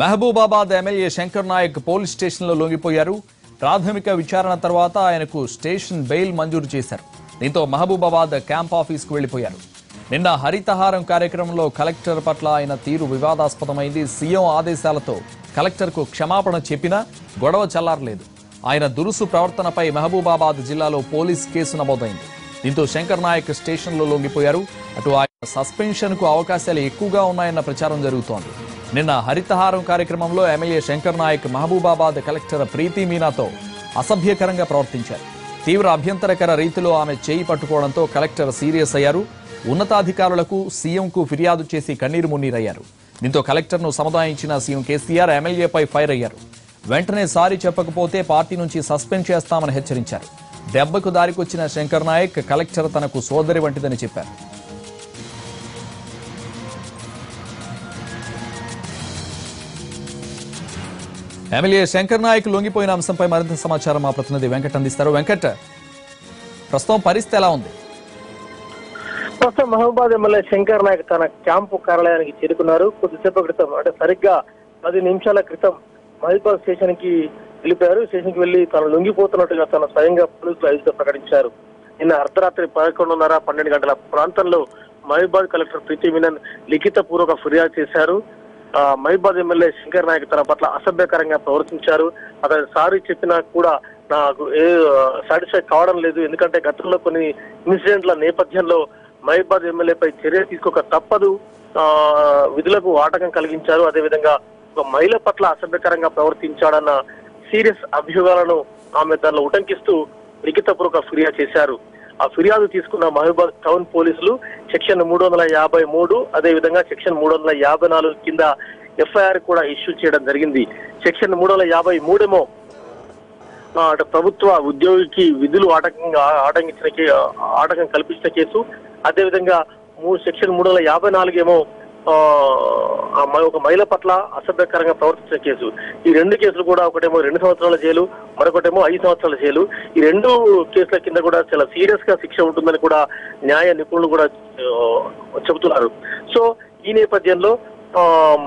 Mahabubabad MLA Shankar Naik police స్టేషన్లో లొంగిపోయారు. ప్రాథమిక విచారణ తర్వాత ఆయనకు స్టేషన్ బెయిల్ మంజూరు చేశారు. దీంతో మహబూబాబాద్ క్యాంప్ ఆఫీస్కు వెళ్ళిపోయారు నిన్న హరితహారం కార్యక్రమంలో కలెక్టర్ పట్ల ఆయన తీరు వివాదాస్పదమైంది. సీఎం ఆదేశాలతో కలెక్టర్కు క్షమాపణ చెప్పినా గొడవ చల్లారలేదు. ఆయన దురుసు ప్రవర్తనపై మహబూబాబాద్ జిల్లాలో పోలీస్ కేసు నమోదైంది. దీంతో శంకర్ నాయక్ స్టేషన్లో లొంగిపోయారు. అటు సస్పెన్షన్కు అవకాశాలు ఎక్కువగా ఉన్నాయన్న ప్రచారం జరుగుతోంది. నిన్న హరితహారం కార్యక్రమంలో ఎమ్మెల్యే శంకర్ నాయక్ మహబూబాబాద్ కలెక్టర్ ప్రీతి మీనాతో అసభ్యకరంగా ప్రవర్తించారు. తీవ్ర అభ్యంతరకర రీతిలో ఆమె చేయి పట్టుకోవడంతో కలెక్టర్ సీరియస్ అయ్యారు. ఉన్నతాధికారులకు సీఎంకు ఫిర్యాదు చేసి కన్నీరు మున్నీరయ్యారు. దీంతో కలెక్టర్ను సముదాయించిన సీఎం కేసీఆర్ ఎమ్మెల్యేపై ఫైర్ అయ్యారు. వెంటనే సారీ చెప్పకపోతే పార్టీ నుంచి సస్పెండ్ చేస్తామని హెచ్చరించారు. దెబ్బకు దారికొచ్చిన శంకర్ నాయక్ కలెక్టర్ తనకు సోదరి వంటిదని చెప్పారు. ఎమ్మెల్యే శంకర్ నాయక్ లొంగిపోయిన అంశంపై మరింత సమాచారం మా ప్రతినిధి వెంకట్ అందిస్తారు. వెంకట్ ప్రస్తుతం పరిస్థితి ఎలా ఉంది? ప్రస్తుతం మహబూబాద్ ఎమ్మెల్యే శంకర్ నాయక్ తన క్యాంపు కార్యాలయానికి చేరుకున్నారు. కొద్దిసేపు క్రితం అంటే సరిగ్గా పది నిమిషాల క్రితం మహబూబాద్ స్టేషన్కి వెళ్ళిపోయారు. స్టేషన్కి వెళ్ళి తాను లొంగిపోతున్నట్టుగా తన స్వయంగా పోలీసులు ఐదుతో ప్రకటించారు. నిన్న అర్ధరాత్రి పదకొండున్నర పన్నెండు గంటల ప్రాంతంలో మహిబాద్ కలెక్టర్ ప్రీతి మీనన్ లిఖిత పూర్వక ఫిర్యాదు చేశారు. మహిబాద్ ఎమ్మెల్యే శంకర్ నాయక్ తన పట్ల అసభ్యకరంగా ప్రవర్తించారు. అతను సారీ చెప్పినా కూడా నాకు ఏ సాటిస్ఫై కావడం లేదు. ఎందుకంటే గతంలో కొన్ని ఇన్సిడెంట్ల నేపథ్యంలో మహిబాద్ ఎమ్మెల్యేపై చర్య తీసుకోక తప్పదు. విధులకు ఆటంకం కలిగించారు. అదేవిధంగా ఒక మహిళ పట్ల అసభ్యకరంగా ప్రవర్తించాడన్న సీరియస్ అభియోగాలను ఆమె దానిలో ఉటంకిస్తూ లిఖితపూర్వక ఫిర్యాదు చేశారు. ఆ ఫిర్యాదు తీసుకున్న మహబూబాద్ టౌన్ పోలీసులు సెక్షన్ మూడు వందల యాభై మూడు అదేవిధంగా సెక్షన్ మూడు వందల యాభై నాలుగు కింద ఎఫ్ఐఆర్ కూడా ఇష్యూ చేయడం జరిగింది. సెక్షన్ మూడు వందల యాభై మూడేమో అటు ప్రభుత్వ ఉద్యోగికి విధులు ఆటంకంగా ఆటంకించిన ఆటంకం కల్పించిన కేసు. అదేవిధంగా మూడు సెక్షన్ మూడు వందల యాభై నాలుగేమో ఒక మహిళ పట్ల అసభ్యకరంగా ప్రవర్తించిన కేసు. ఈ రెండు కేసులు కూడా ఒకటేమో రెండు సంవత్సరాల జైలు మరొకటేమో ఐదు సంవత్సరాల జైలు. ఈ రెండు కేసుల కింద కూడా చాలా సీరియస్గా శిక్ష ఉంటుందని కూడా న్యాయ నిపుణులు కూడా చెబుతున్నారు. సో ఈ నేపథ్యంలో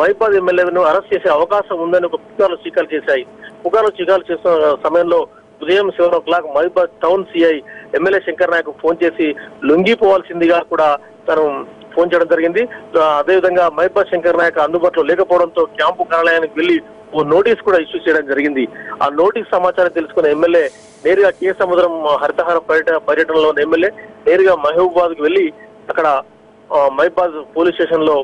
మైబాద్ ఎమ్మెల్యేను అరెస్ట్ చేసే అవకాశం ఉందని ఒక పుకార్లు స్వీకారం చేశాయి. పుకార్లు స్వీకారం చేస్తున్న సమయంలో ఉదయం seven o'clock మహిబాద్ town CI MLA Shankar Naik phone చేసి లొంగిపోవాల్సిందిగా కూడా తను ఫోన్ చేయడం జరిగింది. అదేవిధంగా మహిబాద్ శంకర్ నాయక్ అందుబాటులో లేకపోవడంతో క్యాంపు కార్యాలయానికి వెళ్ళి ఓ నోటీస్ కూడా ఇష్యూ చేయడం జరిగింది. ఆ నోటీస్ సమాచారం తెలుసుకున్న ఎమ్మెల్యే నేరుగా కే సముద్రం హరితహార పర్యటన పర్యటనలో ఉన్న ఎమ్మెల్యే నేరుగా మహబూబాద్కు వెళ్ళి అక్కడ మైబాద్ పోలీస్ స్టేషన్లో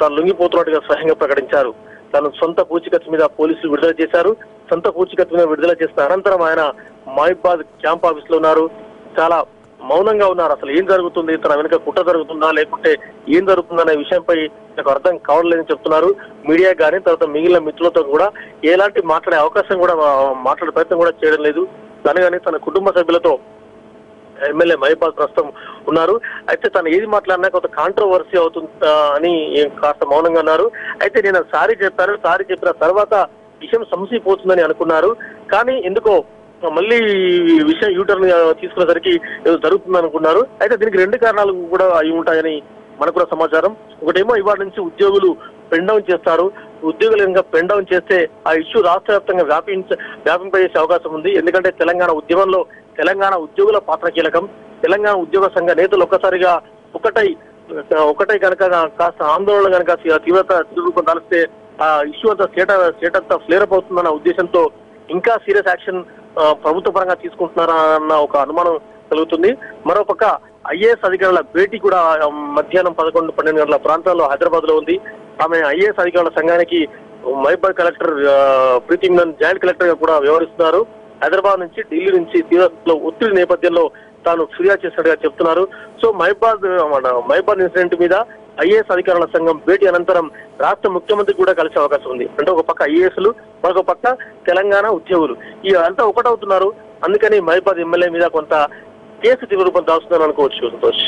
తాను లొంగిపోతున్నట్టుగా స్వయంగా ప్రకటించారు. తను సొంత పూచికత్తు మీద పోలీసులు విడుదల చేశారు. సొంత పూచికత్తు మీద విడుదల చేసిన అనంతరం ఆయన మహిబాద్ క్యాంప్ ఆఫీస్లో ఉన్నారు. చాలా మౌనంగా ఉన్నారు. అసలు ఏం జరుగుతుంది? తన వెనుక కుట్ర జరుగుతుందా? లేకుంటే ఏం జరుగుతుందనే విషయంపై నాకు అర్థం కావడం లేదని చెప్తున్నారు. మీడియా కానీ తర్వాత మిగిలిన మిత్రులతో కూడా ఎలాంటి మాట్లాడే అవకాశం కూడా మాట్లాడే ప్రయత్నం కూడా చేయడం లేదు. తను కానీ తన కుటుంబ సభ్యులతో ఎమ్మెల్యే మహిపాల్ ప్రస్తుతం ఉన్నారు. అయితే తను ఏది మాట్లాడినా కొంత కాంట్రవర్సీ అవుతుంది అని కాస్త మౌనంగా ఉన్నారు. అయితే నేను సారీ చెప్పాను. సారీ చెప్పిన తర్వాత విషయం సమసిపోతుందని అనుకున్నారు. కానీ ఎందుకో మళ్ళీ విషయం యూటర్న్ తీసుకునేసరికి ఏదో జరుగుతుంది అనుకున్నారు అయితే దీనికి రెండు కారణాలు కూడా అయి ఉంటాయని మనకు కూడా సమాచారం. ఒకటేమో ఇవాళ నుంచి ఉద్యోగులు పెండౌన్ చేస్తారు. ఉద్యోగులు ఇంకా పెండౌన్ చేస్తే ఆ ఇష్యూ రాష్ట్ర వ్యాప్తంగా వ్యాపించ వ్యాపింపజేసే అవకాశం ఉంది. ఎందుకంటే తెలంగాణ ఉద్యమంలో తెలంగాణ ఉద్యోగుల పాత్ర కీలకం. తెలంగాణ ఉద్యోగ సంఘ నేతలు ఒక్కసారిగా ఒకటై ఒకటై కనుక కాస్త ఆందోళన కనుక తీవ్రత తీవ్రరూపం దాలిస్తే ఆ ఇష్యూ అంతా స్టేట్ స్టేట్ అంతా అవుతుందన్న ఉద్దేశంతో ఇంకా సీరియస్ యాక్షన్ ప్రభుత్వ పరంగా తీసుకుంటున్నారా అన్న ఒక అనుమానం కలుగుతుంది. మరోపక్క ఐఏఎస్ అధికారుల భేటీ కూడా మధ్యాహ్నం పదకొండు పన్నెండు గంటల ప్రాంతాల్లో హైదరాబాద్లో ఉంది. ఆమె ఐఏఎస్ అధికారుల సంఘానికి మహిబాద్ కలెక్టర్ ప్రీతి జాయింట్ కలెక్టర్గా కూడా వ్యవహరిస్తున్నారు. హైదరాబాద్ నుంచి ఢిల్లీ నుంచి తీవ్ర ఒత్తిడి నేపథ్యంలో తాను ఫిర్యాదు చేసినట్టుగా చెప్తున్నారు. సో మహిబాద్ మన మహిబాద్ ఇన్సిడెంట్ మీద ఐఏఎస్ అధికారుల సంఘం భేటీ అనంతరం రాష్ట్ర ముఖ్యమంత్రి కూడా కలిసే అవకాశం ఉంది. అంటే ఒక పక్క ఐఏఎస్లు మరొక పక్క తెలంగాణ ఉద్యోగులు. ఈ అంతా ఒకటవుతున్నారు. అందుకని మహిబాద్ ఎమ్మెల్యే మీద కొంత కేసు తీవ్ర రూపం దాస్తుందని అనుకోవచ్చు సంతోష్.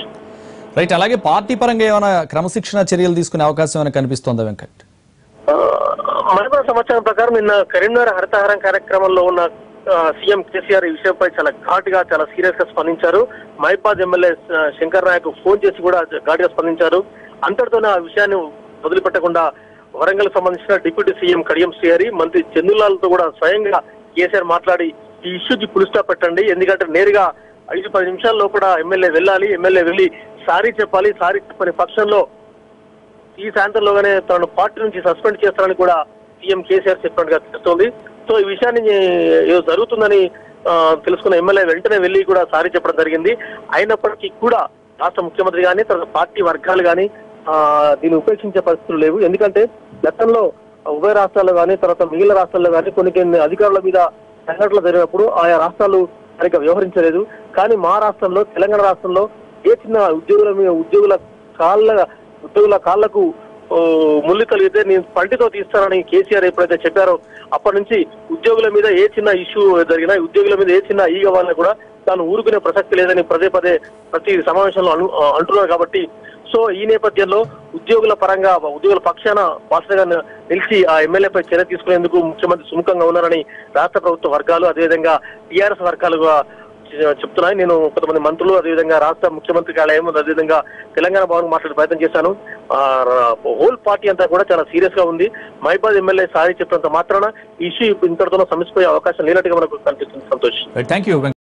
రైట్ అలాగే పార్టీ పరంగా ఏమైనా క్రమశిక్షణ చర్యలు తీసుకునే అవకాశం ఏమైనా కనిపిస్తోందా వెంకట్? మనకున్న సమాచారం ప్రకారం నిన్న కరీంనగర్ హరితహారం కార్యక్రమంలో ఉన్న సీఎం కేసీఆర్ ఈ విషయంపై చాలా ఘాటుగా చాలా సీరియస్గా స్పందించారు. మహిబాద్ ఎమ్మెల్యే శంకర్ నాయక్ ఫోన్ చేసి కూడా ఘాటుగా స్పందించారు. అంతటితోనే ఆ విషయాన్ని వదిలిపెట్టకుండా వరంగల్ సంబంధించిన డిప్యూటీ సీఎం కడియం శ్రీహరి మంత్రి చందులాల్తో కూడా స్వయంగా కేసీఆర్ మాట్లాడి ఈ ఇష్యూకి పులి పెట్టండి. ఎందుకంటే నేరుగా ఐదు పది నిమిషాల్లో కూడా ఎమ్మెల్యే వెళ్ళాలి ఎమ్మెల్యే వెళ్ళి సారీ చెప్పాలి సారీ చెప్పని పక్షంలో ఈ సాయంత్రంలోగానే తను పార్టీ నుంచి సస్పెండ్ చేస్తారని కూడా సీఎం కేసీఆర్ చెప్పినట్టుగా తెలుస్తోంది. సో ఈ విషయాన్ని ఏదో జరుగుతుందని తెలుసుకున్న ఎమ్మెల్యే వెంటనే వెళ్ళి కూడా సారీ చెప్పడం జరిగింది. అయినప్పటికీ కూడా రాష్ట్ర ముఖ్యమంత్రి కానీ తర్వాత పార్టీ వర్గాలు కానీ దీన్ని ఉపేక్షించే పరిస్థితులు లేవు. ఎందుకంటే గతంలో ఉభయ రాష్ట్రాల్లో కానీ తర్వాత మిగిలిన రాష్ట్రాల్లో కానీ కొన్ని కొన్ని అధికారుల మీద సంఘటనలు జరిగినప్పుడు ఆయా రాష్ట్రాలు సరిగ్గా వ్యవహరించలేదు. కానీ మా రాష్ట్రంలో తెలంగాణ రాష్ట్రంలో ఏ చిన్న ఉద్యోగుల మీద ఉద్యోగుల కాళ్ళ ఉద్యోగుల కాళ్ళకు ముళ్ళు కలిగితే నేను పంటితో తీస్తానని కేసీఆర్ ఎప్పుడైతే చెప్పారో అప్పటి నుంచి ఉద్యోగుల మీద ఏ చిన్న ఇష్యూ జరిగినా ఉద్యోగుల మీద ఏ చిన్న ఈగ వాళ్ళని కూడా తాను ఊరుకునే ప్రసక్తి లేదని పదే పదే ప్రతి సమావేశంలో అంటున్నారు కాబట్టి సో ఈ నేపథ్యంలో ఉద్యోగుల పరంగా ఉద్యోగుల పక్షాన వాసనగా నిలిచి ఆ ఎమ్మెల్యేపై చర్య తీసుకునేందుకు ముఖ్యమంత్రి సుముఖంగా ఉన్నారని రాష్ట్ర ప్రభుత్వ వర్గాలు అదేవిధంగా టీఆర్ఎస్ వర్గాలుగా చెప్తున్నాయి. నేను కొంతమంది మంత్రులు అదేవిధంగా రాష్ట్ర ముఖ్యమంత్రి కార్యాలయం అదేవిధంగా తెలంగాణ భవన్ మాట్లాడే ప్రయత్నం చేశాను. ఆ, హోల్ పార్టీ అంతా కూడా చాలా సీరియస్గా ఉంది. మైబాద్ ఎమ్మెల్యే సారీ చెప్పినంత మాత్రాన ఈ ఇష్యూ ఇంతటితో సమస్యపోయే అవకాశం లేనట్టుగా మనకు కనిపిస్తుంది. సంతోష్. Thank you